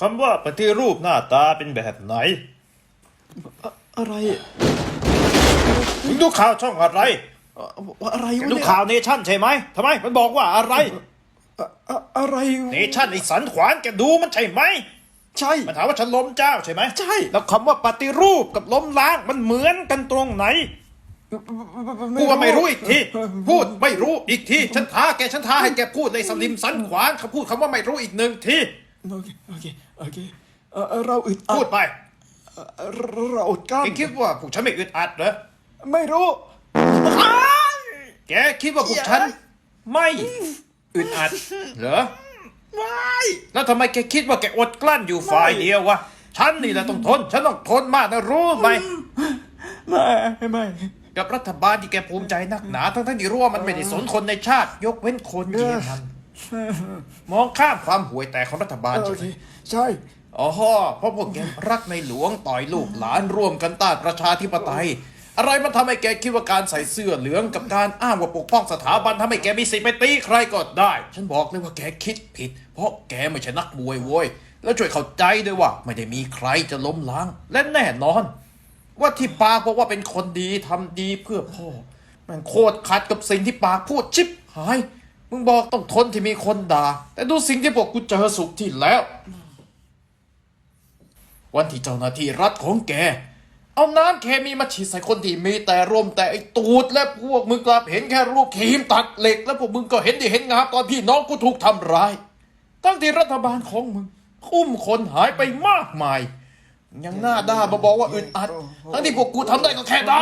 คำว่าปฏิรูปหน้าตาเป็นแบบไหน อะอะไรมึงดูข่าวช่องอะไร อะอะไรวะดูเนี่ยข่าวเนชั่นใช่ไหมทำไมมันบอกว่าอะไร อะอะอะไรเนชั่นไอ้สันขวานแกดูมันใช่ไหม ใช่ มันถามว่าฉันล้มเจ้าใช่ไหมใช่ แล้วคำว่าปฏิรูปกับล้มล้างมันเหมือนกันตรงไหนพูดว่าไม่รู้อีกที พูดไม่รู้อีกที ฉันท้าแก ฉันท้าให้แกพูดในสลิมสันขวานเขาพูดคำว่าไม่รู้อีกหนึ่งที โอเคโอเคโอเคเอ่อเราอึดอัพูดดไปเอ่อเราอดกลั้นแกคิดว่าพวกฉันไม่อึดอัดเหรอ ไม่รู้แกคิดว่าพวกฉันไม่อึดอัดเหรอไม่แล้วทำไมแกคิดว่าแกอดกลั้นอยู่ฝ่ายเดียววะ ฉันนี่แหละต้องทน ฉันต้องทนมากนะรู้ไหม ไม่ไม่กับรัฐบาลที่แกภูมิใจนักหนา ทั้งทั้งๆที่รู้ว่ามันไม่ได้สนคนในชาติ ยกเว้นคนเยอรมัน มองข้ามความห่วยแตกของรัฐบาลโอใช่เคไหมใช่ อ๋อเพราะพวกแกรักในหลวงต่อยลูกหลานร่วมกันต้านประชาธิปไตย อะไรมันทำให้แกคิดว่าการใส่เสื้อเหลืองกับการอ้างว่าปกป้องสถาบันทำให้แกมีสิทธิ์ไปตีใครก็ได้ ฉันบอกเลยว่าแกคิดผิด เพราะแกไม่ใช่นักมวยโว้ยแล้วช่วยเข้าใจด้วยว่า ไม่ได้มีใครจะล้มล้าง และแน่นอน ว่าที่ปากบอกว่าเป็นคนดีทำดีเพื่อพ่อ มันโคตรขัดกับสิ่งที่ปากพูดชิบหาย มึงบอกต้องทนที่มีคนด่า แต่ดูสิ่งที่พวกกูเจอสุขที่แล้ว วันที่เจ้าหน้าที่รัฐของแก เอาน้ำเคมีมาฉีดใส่คนที่มีแต่ร่มแต่ไอตูดและพวกมึงกลับเห็นแค่รูปครีมตัดเหล็ก แล้วพวกมึงก็เห็นดีเห็นงามตอนพี่น้องกูถูกทำร้าย ตั้งที่รัฐบาลของมึงอุ้มคนหายไปมากมาย ยังหน้าด้ามาบอกว่าอึดอัด ทั้งที่พวกกูทำได้ก็แค่ด่า